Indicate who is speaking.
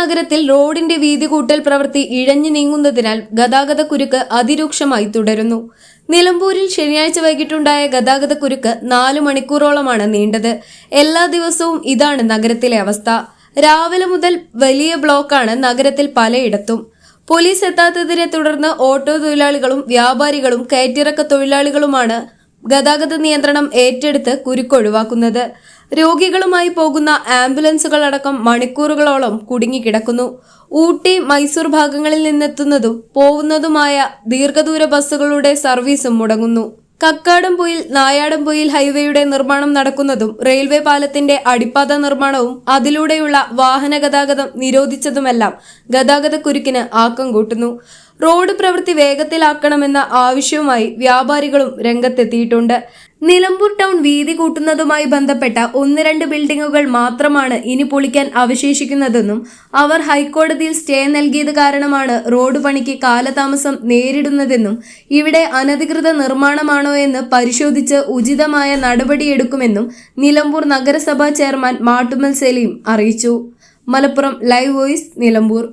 Speaker 1: നഗരത്തിൽ റോഡിന്റെ വീതി കൂട്ടൽ പ്രവൃത്തി ഇഴഞ്ഞു നീങ്ങുന്നതിനാൽ ഗതാഗത കുരുക്ക് അതിരൂക്ഷമായി തുടരുന്നു. നിലമ്പൂരിൽ ശനിയാഴ്ച വൈകിട്ടുണ്ടായ ഗതാഗത കുരുക്ക് നാല് മണിക്കൂറോളമാണ് നീണ്ടത്. എല്ലാ ദിവസവും ഇതാണ് നഗരത്തിലെ അവസ്ഥ. രാവിലെ മുതൽ വലിയ ബ്ലോക്കാണ് നഗരത്തിൽ പലയിടത്തും. പോലീസ് എത്താത്തതിനെ തുടർന്ന് ഓട്ടോ തൊഴിലാളികളും വ്യാപാരികളും കയറ്റിറക്ക തൊഴിലാളികളുമാണ് ഗതാഗത നിയന്ത്രണം ഏറ്റെടുത്ത് കുരുക്കൊഴിവാക്കുന്നത് രോഗികളുമായി പോകുന്ന ആംബുലൻസുകൾ അടക്കം മണിക്കൂറുകളോളം കുടുങ്ങിക്കിടക്കുന്നു. ഊട്ടി മൈസൂർ ഭാഗങ്ങളിൽ നിന്നെത്തുന്നതും പോകുന്നതുമായ ദീർഘദൂര ബസ്സുകളുടെ സർവീസും മുടങ്ങുന്നു. കക്കാടംപൊയിൽ നായാടംപൊയിൽ ഹൈവേയുടെ നിർമ്മാണം നടക്കുന്നതും റെയിൽവേ പാലത്തിന്റെ അടിപ്പാത നിർമ്മാണവും അതിലൂടെയുള്ള വാഹന ഗതാഗതം നിരോധിച്ചതുമെല്ലാം ഗതാഗത കുരുക്കിന് ആക്കം കൂട്ടുന്നു. റോഡ് പ്രവൃത്തി വേഗത്തിലാക്കണമെന്ന ആവശ്യവുമായി വ്യാപാരികളും രംഗത്തെത്തിയിട്ടുണ്ട്. നിലമ്പൂർ ടൗൺ വീതി കൂട്ടുന്നതുമായി ബന്ധപ്പെട്ട ഒന്ന് രണ്ട് ബിൽഡിങ്ങുകൾ മാത്രമാണ് ഇനി പൊളിക്കാൻ അവശേഷിക്കുന്നതെന്നും അവർ ഹൈക്കോടതിയിൽ സ്റ്റേ നൽകിയത് കാരണമാണ് റോഡ് പണിക്ക് കാലതാമസം നേരിടുന്നതെന്നും ഇവിടെ അനധികൃത നിർമ്മാണമാണോ എന്ന് പരിശോധിച്ച് ഉചിതമായ നടപടിയെടുക്കുമെന്നും നിലമ്പൂർ നഗരസഭാ ചെയർമാൻ മാട്ടുമൽ സലീം അറിയിച്ചു. Malappuram live voice Nilambur.